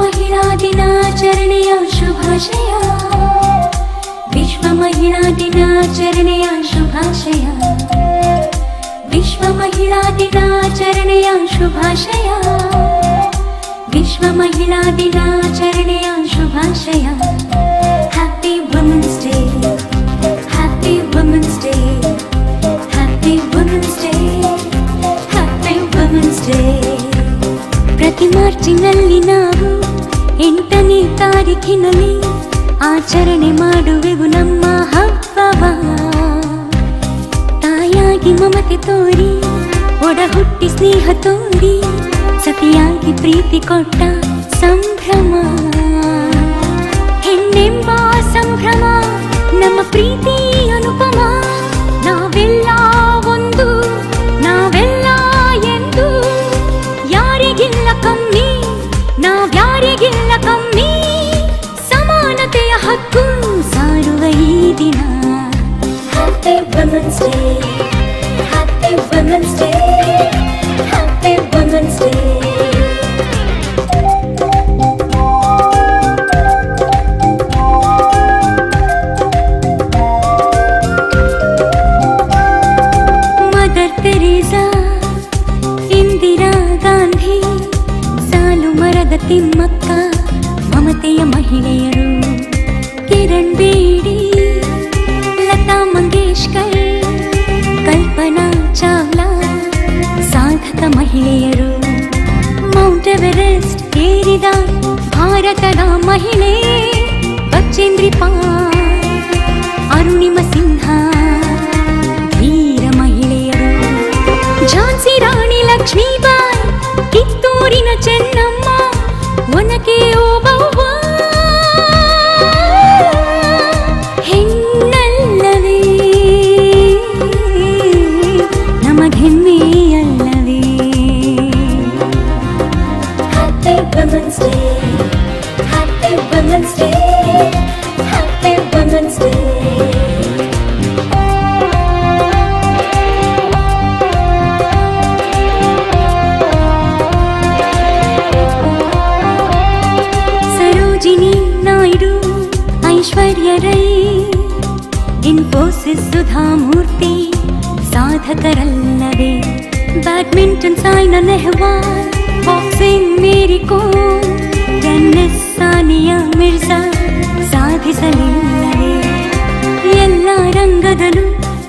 ಮಹಿಳಾ ದಿನಾಚರಣೆಯ ಶುಭಾಶಯ ವಿಶ್ವ ಮಹಿಳಾ ದಿನಾಚರಣೆಯ ಶುಭಾಶಯ ವಿಶ್ವ ಮಹಿಳಾ ದಿನಾಚರಣೆಯ ಶುಭಾಶಯ ವಿಶ್ವ ಮಹಿಳಾ ದಿನಾಚರಣೆಯ ಶುಭಾಶಯ happy women's day happy women's day happy women's day happy women's day ಪ್ರತಿ ಮಾರ್ಚಿನಲ್ಲಿ ನಾವು ತಾರೀಕಿನಲ್ಲಿ ಆಚರಣೆ ಮಾಡುವೆವು ನಮ್ಮ ಹಬ್ಬವ. ತಾಯಾಗಿ ಮಮತೆ ತೋರಿ ಒಡ ಹುಟ್ಟಿ ಸ್ನೇಹ ತೋರಿ, ಸತಿಯಾಗಿ ಪ್ರೀತಿ ಕೊಟ್ಟ ಸಂಭ್ರಮ. ತಿಮ್ಮಕ್ಕ ಮಮತೆಯ ಮಹಿಳೆಯರು ಕಿರಣ್ ಬೇಡಿ ಏರಿದ ಭಾರತದ ಮಹಿಳೆ ಬಚೇಂದ್ರಿ ಪಾಲ್ ಅರುಣಿಮ ಸಿಂಹ ವೀರ ಮಹಿಳೆಯರು ಝಾನ್ಸಿ ರಾಣಿ ಲಕ್ಷ್ಮೀಬಾಯಿ ಕಿತ್ತೂರಿನ Chennamma Onake Obavva Women's Day. Happy Women's Day. Happy Women's Day. Sarojini Naidu Aishwarya Rai Infosys Sudhamurthy సాధకరల్లవే badminton Saina Nehwal boxing Mary Kom tennis Sania Mirza ಸಾಧಿಸಲಿಲ್ಲವೇ ಎಲ್ಲ ರಂಗದಲ್ಲೂ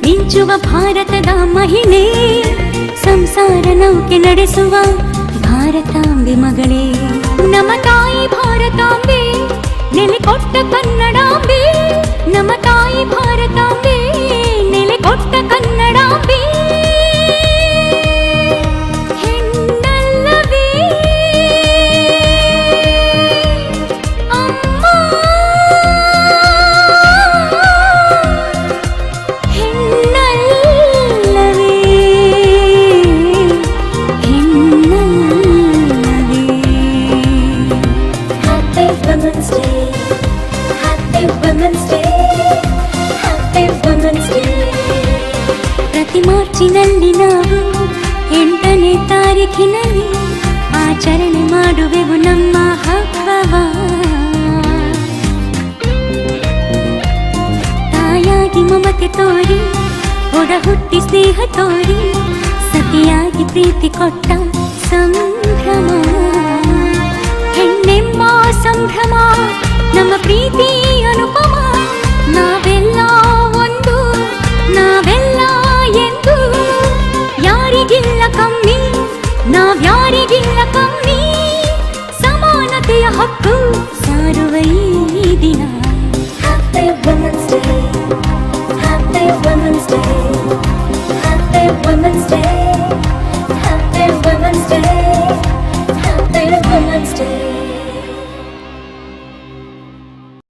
ಮಿಂಚುವ ಭಾರತದ ಮಹಿಳೆ ಸಂಸಾರ ನೌಕೆ ನಡೆಸುವ ಭಾರತಾಂಬೆ ಮಗಳೇ ನಮ್ಮ ತಾಯಿ ಭಾರತಾಂಬೆ ನೆಲೆ ಕೊಟ್ಟ ಕನ್ನಡಾಂಬೆ ನಮ್ಮ ತಾಯಿ ಭಾರತಾಂಬೆ happy women's day happy women's day ಪ್ರತಿ ಮಾರ್ಚಿನಲ್ಲಿ ನಾವು ಎಂಟನೇ ತಾರೀಖಿನಲ್ಲಿ ಆಚರಣೆ ಮಾಡುವೆವು ನಮ್ಮ ಹಬ್ಬವ ತಾಯಾಗಿ ಮಮತೆ ತೋರಿ ಒಡ ಹುಟ್ಟಿ ಸ್ನೇಹ ತೋರಿ ಸತಿಯಾಗಿ ಪ್ರೀತಿ ಕೊಟ್ಟ ಸಂಭ್ರಮ Happy Women's Day. Happy Women's Day.